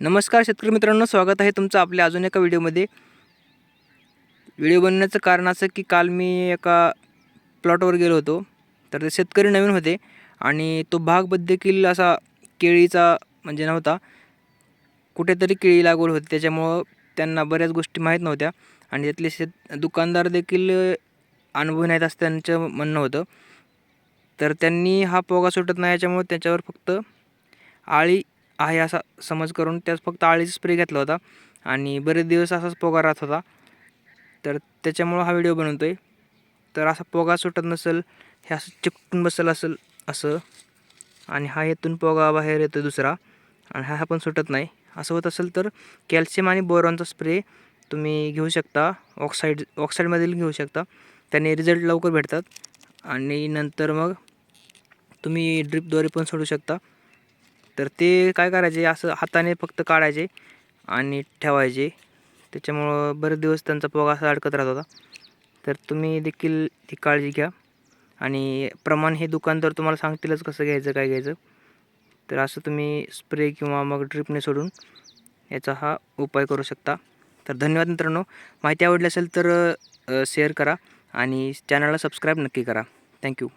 नमस्कार शेतकरी मित्रांनो स्वागत आहे तुमचं आपल्या अजून एका व्हिडिओमध्ये. व्हिडिओ बनण्याचं कारण असं की काल मी एका प्लॉटवर गेलो होतो. तर ते शेतकरी नवीन होते आणि तो भाग देखील असा केळीचा म्हणजे नव्हता. कुठेतरी केळी लागवड होती त्याच्यामुळं त्यांना बऱ्याच गोष्टी माहीत नव्हत्या आणि त्यातले शेत दुकानदार देखील अनुभव नाहीत असं त्यांचं म्हणणं होतं. तर त्यांनी हा पोगा सुटत नाही याच्यामुळे त्याच्यावर फक्त आळी आहे असा समज करून त्यात फक्त आळीचा स्प्रे घेतला होता आणि बरेच दिवस असाच पोगा राहत होता. तर त्याच्यामुळं हा व्हिडिओ बनवतो आहे तर असा पोगा सुटत नसेल हे असं चिकटून बसेल असेल असं आणि हा येथून पोगा बाहेर येतो दुसरा आणि हा पण सुटत नाही. असं होत असेल तर कॅल्शियम आणि बोरॉनचा स्प्रे तुम्ही घेऊ शकता. ऑक्साईड ऑक्साईडमधील घेऊ शकता. त्याने रिझल्ट लवकर भेटतात. आणि नंतर मग तुम्ही ड्रिपद्वारे पण सोडू शकता. तर ते काय करायचे असं हाताने फक्त काढायचे आणि ठेवायचे. त्याच्यामुळं बरेच दिवस त्यांचा पोगा असा अडकत राहत होता. तर तुम्ही देखील ती काळजी घ्या. आणि प्रमाण हे दुकान तर तुम्हाला सांगतीलच कसं घ्यायचं काय घ्यायचं. तर असं तुम्ही स्प्रे किंवा मग ड्रिपने सोडून याचा हा उपाय करू शकता. तर धन्यवाद मित्रांनो. माहिती आवडली असेल तर शेअर करा आणि चॅनलला सबस्क्राईब नक्की करा. थँक्यू